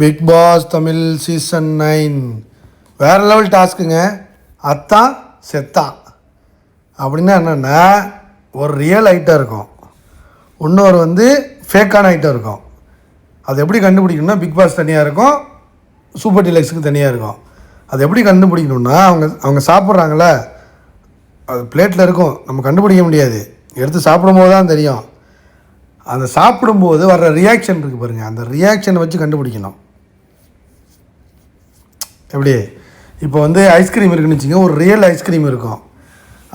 Bigg Boss Tamil season nine வேறு level டாஸ்க்குங்க. அத்தான் செத்தான் அப்படின்னா என்னென்னா ஒரு ரியல் ஐட்டம் இருக்கும். இன்னொரு வந்து ஃபேக்கான ஐட்டம் இருக்கும். அது எப்படி கண்டுபிடிக்கணும்னா பிக் பாஸ் தனியாக இருக்கும். சூப்பர் டிலக்ஸுக்கு தனியாக இருக்கும். அது எப்படி கண்டுபிடிக்கணும்னா அவங்க அவங்க சாப்பிட்றாங்கள அது பிளேட்டில் இருக்கும். நம்ம கண்டுபிடிக்க முடியாது. எடுத்து சாப்பிடும்போது தான் தெரியும். அந்த சாப்பிடும்போது வர்ற ரியாக்ஷன் இருக்குது பாருங்கள் அந்த ரியாக்ஷனை வச்சு கண்டுபிடிக்கணும். எப்படி? இப்போ வந்து ஐஸ்கிரீம் இருக்குன்னு வச்சுங்க ஒரு ரியல் ஐஸ்கிரீம் இருக்கும்.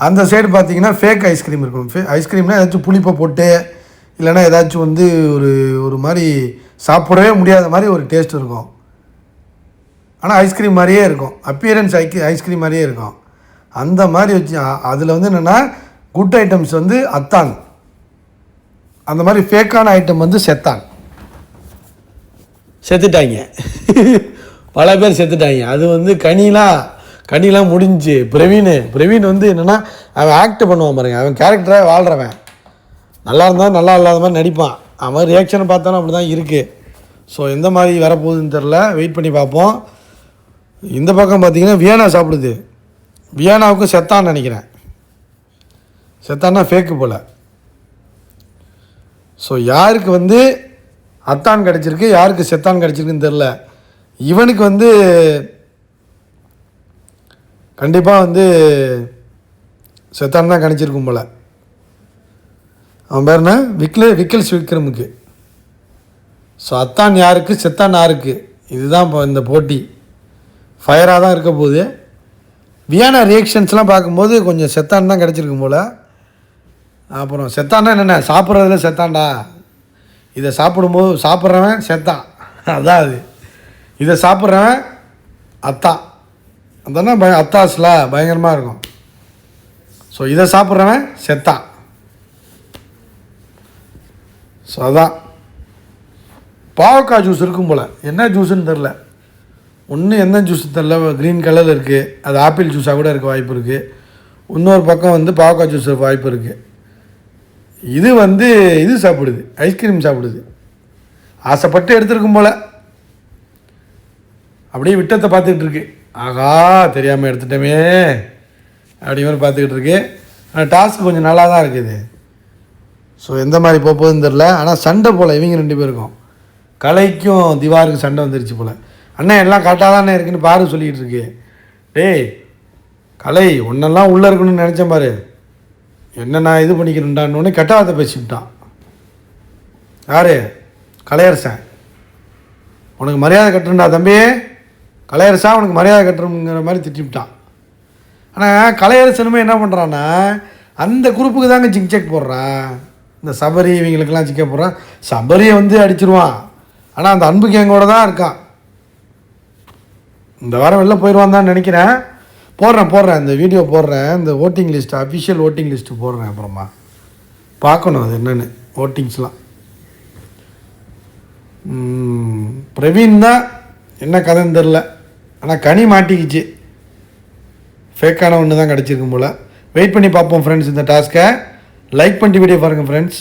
அந்த சைடு பார்த்தீங்கன்னா ஃபேக் ஐஸ்கிரீம் இருக்கும். ஃபே ஐஸ்கிரீம்னா ஏதாச்சும் புளிப்பை போட்டு இல்லைன்னா ஏதாச்சும் வந்து ஒரு ஒரு மாதிரி சாப்பிடவே முடியாத மாதிரி ஒரு டேஸ்ட் இருக்கும். ஆனால் ஐஸ்கிரீம் மாதிரியே இருக்கும். அப்பியரன்ஸ் ஐக்கி ஐஸ்கிரீம் மாதிரியே இருக்கும். அந்த மாதிரி வச்சு அதில் வந்து என்னென்னா குட் ஐட்டம்ஸ் வந்து அத்தான். அந்த மாதிரி ஃபேக்கான ஐட்டம் வந்து செத்தான். செத்துட்டாங்க. பல பேர் செத்துட்டாங்க. அது வந்து கனிலாம் கனிலாம் முடிஞ்சு. பிரவீன் பிரவீன் வந்து என்னென்னா அவன் ஆக்ட் பண்ணுவான் பாருங்க. அவன் கேரக்டராக வாழ்கிறவன் நல்லா இருந்தால் நல்லா இல்லாத மாதிரி நடிப்பான். அவன் ரியாக்ஷனை பார்த்தாலும் அப்படி தான் இருக்குது ஸோ எந்த மாதிரி வரப்போகுதுன்னு தெரில வெயிட் பண்ணி பார்ப்போம். இந்த பக்கம் பார்த்தீங்கன்னா வியானா சாப்பிடுது. வியானாவுக்கும் செத்தான்னு நினைக்கிறேன். செத்தான்னா ஃபேக்கு போல். ஸோ யாருக்கு வந்து அத்தான் கிடச்சிருக்கு யாருக்கு செத்தான் கிடச்சிருக்குன்னு தெரில இவனுக்கு வந்து கண்டிப்பாக வந்து செத்தான் தான் கிடச்சிருக்கும் போல். அவன் பேர் என்ன? விக்ல விக்கல்ஸ் விக்ரமுக்கு. ஸோ அத்தான் யாருக்கு செத்தான் யாருக்கு? இதுதான் இப்போ இந்த போட்டி. ஃபயராக தான் இருக்க போகுது. வியான ரியாக்ஷன்ஸ்லாம் பார்க்கும்போது கொஞ்சம் செத்தான் தான் கிடச்சிருக்கும் போல். அப்புறம் செத்தான்னா என்னென்ன சாப்பிட்றதுல செத்தான்டா. இதை சாப்பிடும்போது சாப்பிட்றவன் செத்தான். அதான் அது. இதை சாப்பிட்றவன் அத்தான் அதனா பய அத்தாஸில் பயங்கரமாக இருக்கும். ஸோ இதை சாப்பிட்றவன் செத்தான். ஸோ அதான். பாவக்காய் ஜூஸ் இருக்கும் போல். என்ன ஜூஸுன்னு தெரில ஒன்று என்ன ஜூஸ் தெரில க்ரீன் கலரில் இருக்குது அது ஆப்பிள் ஜூஸாக கூட இருக்க வாய்ப்பு இருக்குது இன்னொரு பக்கம் வந்து பாவக்காய் ஜூஸ் வாய்ப்பு இருக்குது இது வந்து இது சாப்பிடுது ஐஸ்கிரீம் சாப்பிடுது. ஆசைப்பட்டு எடுத்துருக்கும் போல். அப்படியே விட்டத்தை பார்த்துக்கிட்டு இருக்கு. ஆகா தெரியாமல் எடுத்துட்டோமே. அப்படி மாதிரி பார்த்துக்கிட்டு இருக்கு. ஆனால் டாஸ்க் கொஞ்சம் நல்லா தான் இருக்குது. ஸோ எந்த மாதிரி போக போகுதுன்னு தெரில ஆனால் சண்டை போல் இவங்க ரெண்டு பேருக்கும். கலைக்கும் திவாருக்கும் சண்டை வந்துருச்சு போல். அண்ணன் எல்லாம் கரெக்டாக தானே இருக்குன்னு பாரு சொல்லிக்கிட்டு இருக்கு. டேய் கலை ஒன்றெல்லாம் உள்ளே இருக்கணும்னு நினச்சேன் பாரு. என்ன நான் இது பண்ணிக்கிறேன்டான்னு கெட்டாத பேசிவிட்டான் யார்? கலையரசன். உனக்கு மரியாதை கட்டுறா தம்பி. கலையரசா உனக்கு மரியாதை கட்டுறோங்கிற மாதிரி திட்டிவிட்டான். ஆனால் கலையரசனுமே என்ன பண்ணுறான்னா அந்த குரூப்புக்கு தாங்க ஜிக் செக் போடுறான். இந்த சபரி இவங்களுக்கெல்லாம் சிக்க போடுறான். சபரியை வந்து அடிச்சிருவான். ஆனால் அந்த அன்பு கேங்கோட தான் இருக்கான். இந்த வாரம் வெளில போயிடுவான் தான் நினைக்கிறேன். போடுறேன் போடுறேன். இந்த வீடியோ போடுறேன். இந்த voting list official voting list போடுறேன் அப்புறமா. பார்க்கணும் அது என்னென்னு ஓட்டிங்ஸ்லாம் பிரவீன் தான் என்ன கதைன்னு தெரில ஆனால் கனி மாட்டிக்கிச்சு. ஃபேக்கான ஒன்று தான் கிடச்சிருக்கும் போல். வெயிட் பண்ணி பார்ப்போம் ஃப்ரெண்ட்ஸ் இந்த டாஸ்க்கை லைக் பண்ணிட்டு வீடியோ பாருங்கள் ஃப்ரெண்ட்ஸ்